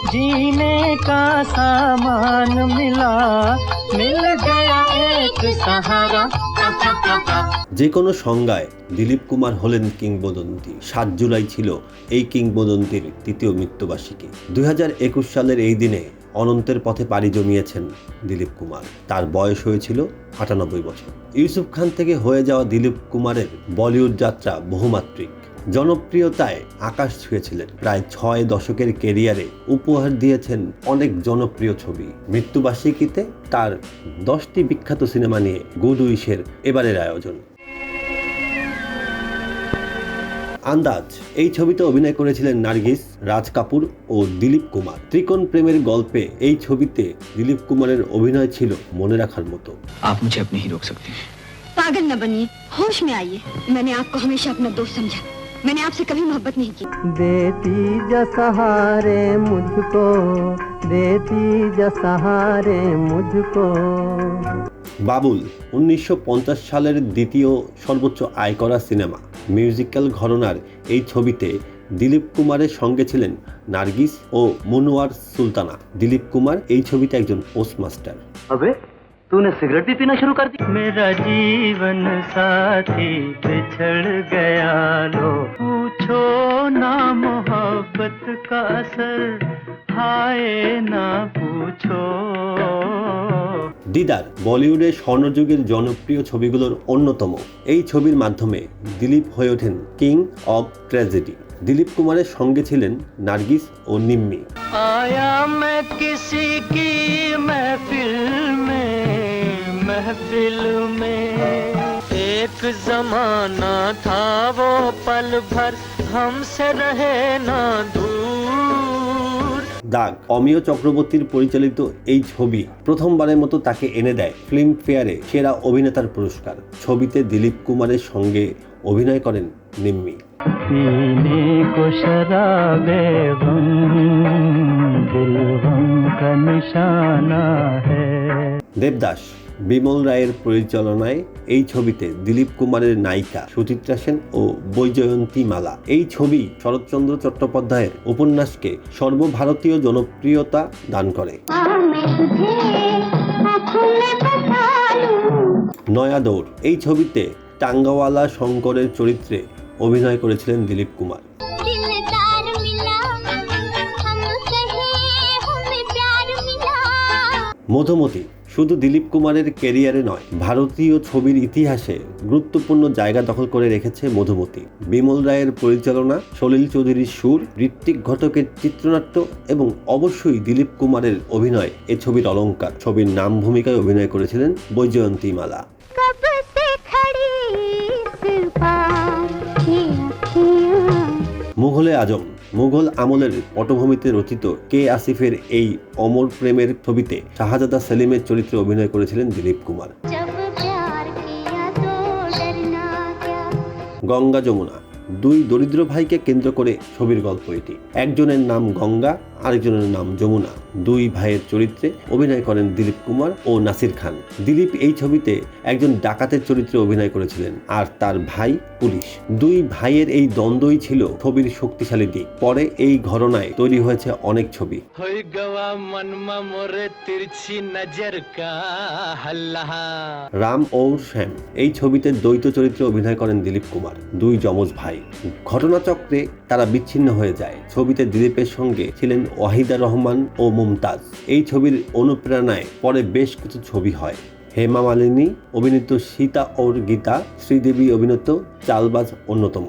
जीने का सामान मिला मिल गया एक सहारा যে কোনো সংজ্ঞায় দিলীপ কুমার হলেন কিংবদন্তি সাত জুলাই ছিল এই কিংবদন্তির তৃতীয় মৃত্যুবার্ষিকী দুই সালের এই দিনে অনন্তের পথে পাড়ি জমিয়েছেন দিলীপ কুমার তার বয়স হয়েছিল আটানব্বই বছর ইউসুফ খান থেকে হয়ে যাওয়া দিলীপ কুমারের বলিউড যাত্রা বহুমাত্রিক জনপ্রিয়তায় আকাশ ছুঁয়েছিলেন প্রায় ছয় দশকের কেরিয়ারে উপহার দিয়েছেন অনেক জনপ্রিয় ছবি মৃত্যুবার্ষিকীতে তার দশটি বিখ্যাত সিনেমা নিয়ে গুড উইশের এবারের আয়োজন আন্দাজ এই ছবিতে অভিনয় করেছিলেন নার্গিস রাজ কাপুর ও দিলীপ কুমার ত্রিকোণ প্রেমের গল্পে এই ছবিতে দিলীপ কুমারের অভিনয় ছিল মনে রাখার মতো आप मुझे अब नहीं रोक सकती पागल न बनिए होश में आइए मैंने आपको हमेशा अपना दोस्त समझा मैंने आपसे कभी मोहब्बत नहीं की देती जा सहारे मुझको देती जा सहारे मुझको বাবুল উনিশশো সালের দ্বিতীয় সর্বোচ্চ আয় করা সিনেমা মিউজিক্যাল ঘরনার এই ছবিতে দিলীপ কুমারের সঙ্গে ছিলেন নার্গিস ও মনোয়ার সুলতানা দিলীপ কুমার এই ছবিতে একজন পোস্টমাস্টার अबे तूने सिगरेट भी पीना शुरू कर दी मेरा जीवन साथी बिछड़ गया लो पूछो ना मोहब्बत का असर हाय ना पूछो দিদার বলিউডের স্বর্ণযুগের জনপ্রিয় ছবিগুলোর অন্যতম এই ছবির মাধ্যমে দিলীপ হয়ে ওঠেন কিং অব ট্র্যাজেডি দিলীপ কুমারের সঙ্গে ছিলেন নার্গিস ও নিম্মি आया मैं किसी की एक जमाना था वो पल भर हमसे रहे ना दूर দাগ অমিয় চক্রবর্তীর পরিচালিত এই ছবি প্রথমবারের মতো তাকে এনে দেয় ফিল্মফেয়ারে সেরা অভিনেতার পুরস্কার ছবিতে দিলীপ কুমারের সঙ্গে অভিনয় করেন নিম্মি पीने को शराबे गम दिल गम का निशाना है দেবদাস বিমল রায়ের পরিচালনায় এই ছবিতে দিলীপ কুমারের নায়িকা সুচিত্রা সেন ও বৈজয়ন্তী মালা। এই ছবি শরৎচন্দ্র চট্টোপাধ্যায়ের উপন্যাসকে সর্বভারতীয় জনপ্রিয়তা দান করে। নয়া দৌড়। এই ছবিতে টাঙ্গাওয়ালা শঙ্করের চরিত্রে অভিনয় করেছিলেন দিলীপ কুমার। মধুমতি শুধু দিলীপ কুমারের কেরিয়ারে নয়, ভারতীয় ছবির ইতিহাসে গুরুত্বপূর্ণ জায়গা দখল করে রেখেছে মধুমতি। বিমল রায়ের পরিচালনা, সলিল চৌধুরীর সুর, ঋত্বিক ঘটকের চিত্রনাট্য এবং অবশ্যই দিলীপ কুমারের অভিনয় এ ছবির অলঙ্কার। ছবির নাম ভূমিকায় অভিনয় করেছিলেন বৈজয়ন্তী মালা। মোঘলে আজম মুঘল আমলের পটভূমিতে রচিত কে আসিফের এই অমর প্রেমের ছবিতে শাহজাদা সেলিমের চরিত্রে অভিনয় করেছিলেন দিলীপ কুমার। গঙ্গা যমুনা দুই দরিদ্র ভাইকে কেন্দ্র করে ছবির গল্প এটি। একজনের নাম গঙ্গা আরেকজনের নাম যমুনা। দুই ভাইয়ের চরিত্রে অভিনয় করেন দিলীপ কুমার ও নাসির খান। দিলীপ এই ছবিতে একজন ডাকাতের চরিত্রে অভিনয় করেছিলেন আর তার ভাই পুলিশ। দুই ভাইয়ের এই দ্বন্দ্বই ছিল ছবির শক্তিশালী দিক। পরে এই ঘটনায় তৈরি হয়েছে অনেক ছবি। রাম ও শ্যাম। এই ছবিতে দ্বৈত চরিত্রে অভিনয় করেন দিলীপ কুমার দুই যমজ ভাই। ঘটনাচক্রে তারা বিচ্ছিন্ন হয়ে যায়। ছবিতে দিলীপের সঙ্গে ছিলেন ওয়াহিদা রহমান ও মুমতাজ। এই ছবির অনুপ্রেরণায় পরে বেশ কিছু ছবি হয়। হেমা মালিনী, অভিনীত সীতা ওর গীতা, শ্রীদেবী অভিনীত চালবাজ অন্যতম।